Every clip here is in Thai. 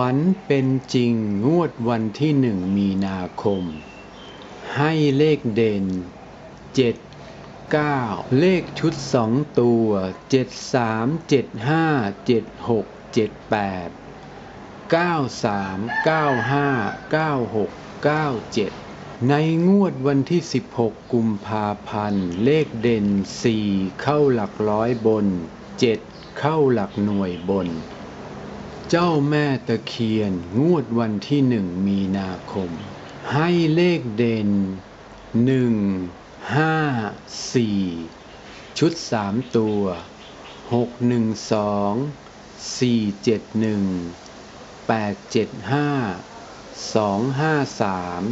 ฝันเป็นจริงงวดวันที่หนึ่งมีนาคม ให้เลขเด่นเจ็ดเก้าเลขชุดสองตัวเจ็ดสามเจ็ดห้าเจ็ดหกเจ็ดแปดเก้าสามเก้าห้าเก้าหกเก้าเจ็ดในงวดวันที่ 16 กุมภาพันธ์ เลขเด่น 4 เข้าหลักร้อยบน 7 เข้าหลักหน่วยบน เจ้าแม่ตะเคียนงวดวันที่หนึ่งมีนาคม ให้เลขเด่นหนึ่งห้าสี่ชุดสามตัวหกหนึ่งสองสี่เจ็ดหนึ่งแปดเจ็ดห้าสองห้าสาม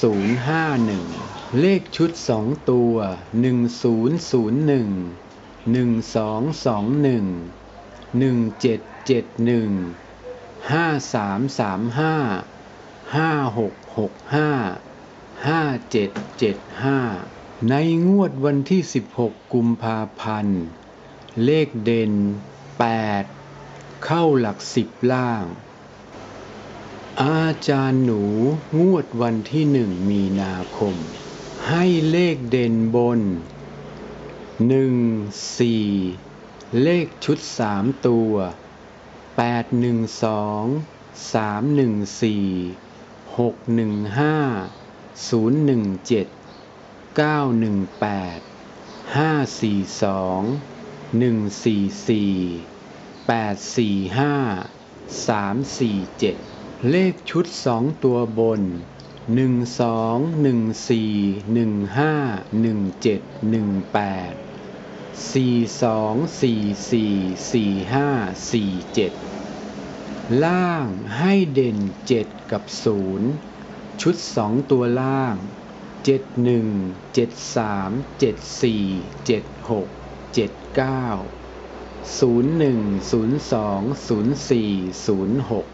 ศูนย์ห้าหนึ่งเลขชุดสองตัวหนึ่งศูนย์ศูนย์หนึ่งหนึ่งสองสองหนึ่ง หนึ่งเจ็ดเจ็ดหนึ่งห้าสามสามห้าห้าหกหกห้าห้าเจ็ดเจ็ดห้าในงวดวันที่สิบหกกุมภาพันธ์ เลขเด่นแปดเข้าหลักสิบล่าง อาจารย์หนูงวดวันที่หนึ่งมีนาคม ให้เลขเด่นบนหนึ่งสี่ เลขชุดสามตัวแปดหนึ่งสองสามหนึ่งสี่หกหนึ่งห้าศูนย์หนึ่งเจ็ดเก้าหนึ่งแปดห้าสี่สองหนึ่งสี่สี่แปดสี่ห้าสามสี่เจ็ดเลขชุดสองตัวบนหนึ่งสองหนึ่งสี่หนึ่งห้าหนึ่งเจ็ดหนึ่งแปด สี่สองสี่สี่สี่ห้าสี่เจ็ดล่างให้เด่นเจ็ดกับศูนย์ชุดสองตัวล่างเจ็ดหนึ่งเจ็ดสามเจ็ดสี่เจ็ดหกเจ็ดเก้าศูนย์หนึ่งศูนย์สองศูนย์สี่ศูนย์หก